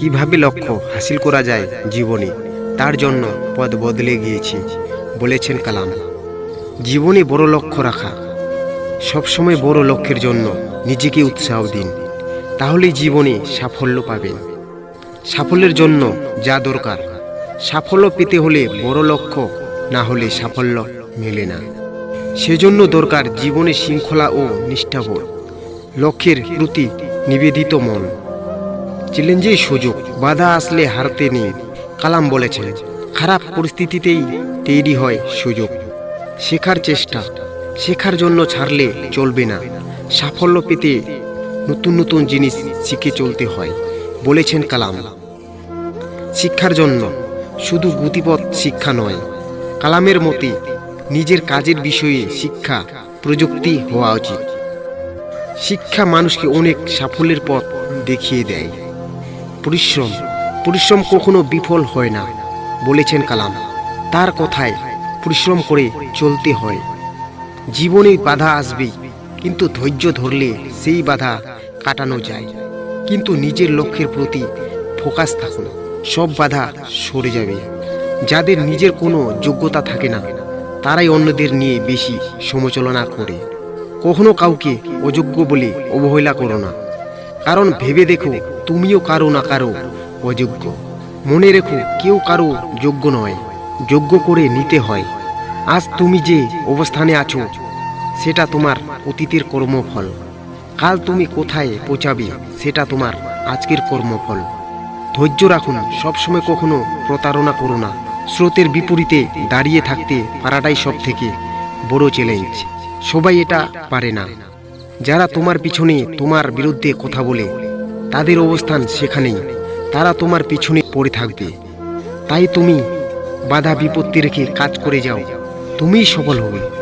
কীভাবে লক্ষ্য হাসিল করা যায় জীবনে? তার জন্য পথ বদলে গিয়েছি, বলেছেন কালাম। জীবনে বড় লক্ষ্য রাখা। সবসময় বড় লক্ষ্যের জন্য নিজেকে উৎসাহ দিন। তাহলে জীবনে সাফল্য পাবেন। সাফল্যের জন্য যা দরকার। সাফল্য পেতে হলে বড় লক্ষ্য না হলে সাফল্য মেলে না। সেজন্য দরকার জীবনে শৃঙ্খলা ও নিষ্ঠাবোধ। লক্ষ্যের প্রতি নিবেদিত মন। চ্যালেঞ্জের সুযোগ, বাধা আসলে হারতে নেই। কালাম বলেছেন, খারাপ পরিস্থিতিতেই তৈরি হয় সুযোগ। শেখার চেষ্টা, শেখার জন্য ছাড়লে চলবে না। সাফল্য পেতে নতুন নতুন জিনিস শিখে চলতে হয়, বলেছেন কালাম। শিক্ষার জন্য শুধু গতিপথ শিক্ষা নয়, কালামের মতে নিজের কাজের বিষয়ে শিক্ষা, প্রযুক্তি হওয়া উচিত। শিক্ষা মানুষকে অনেক সাফল্যের পথ দেখিয়ে দেয়। পরিশ্রম পরিশ্রম কখনো বিফল হয় না, বলেছেন কালাম। তার কথায় পরিশ্রম করে চলতে হয়। জীবনে বাধা আসবে, কিন্তু ধৈর্য ধরলে সেই বাধা কাটানো যায়। কিন্তু নিজের লক্ষ্যের প্রতি ফোকাস থাকুন, সব বাধা সরে যাবে। যাদের নিজের কোনো যোগ্যতা থাকে না, তারাই অন্যদের নিয়ে বেশি সমালোচনা করে। কখনো কাউকে অযোগ্য বলে অবহেলা করো না, কারণ ভেবে দেখো তুমিও কারও না কারও অযোগ্য। মনে রেখো, কেউ কারও যোগ্য নয়, যোগ্য করে নিতে হয়। আজ তুমি যে অবস্থানে আছো, সেটা তোমার অতীতের কর্মফল। কাল তুমি কোথায় পৌঁছাবে, সেটা তোমার আজকের কর্মফল। ধৈর্য রাখুন, সবসময় কখনো প্রতারণা করো না। স্রোতের বিপরীতে দাঁড়িয়ে থাকতে পারাটাই সব থেকে বড় চ্যালেঞ্জ সবাই এটা পারে না। যারা তোমার পিছনে তোমার বিরুদ্ধে কথা বলে তাদের অবস্থান সেখানেই। তারা তোমার পিছনে পড়ে থাকবে। তাই তুমি বাধা বিপত্তি রেখে কাজ করে যাও। তুমিই সফল হবে।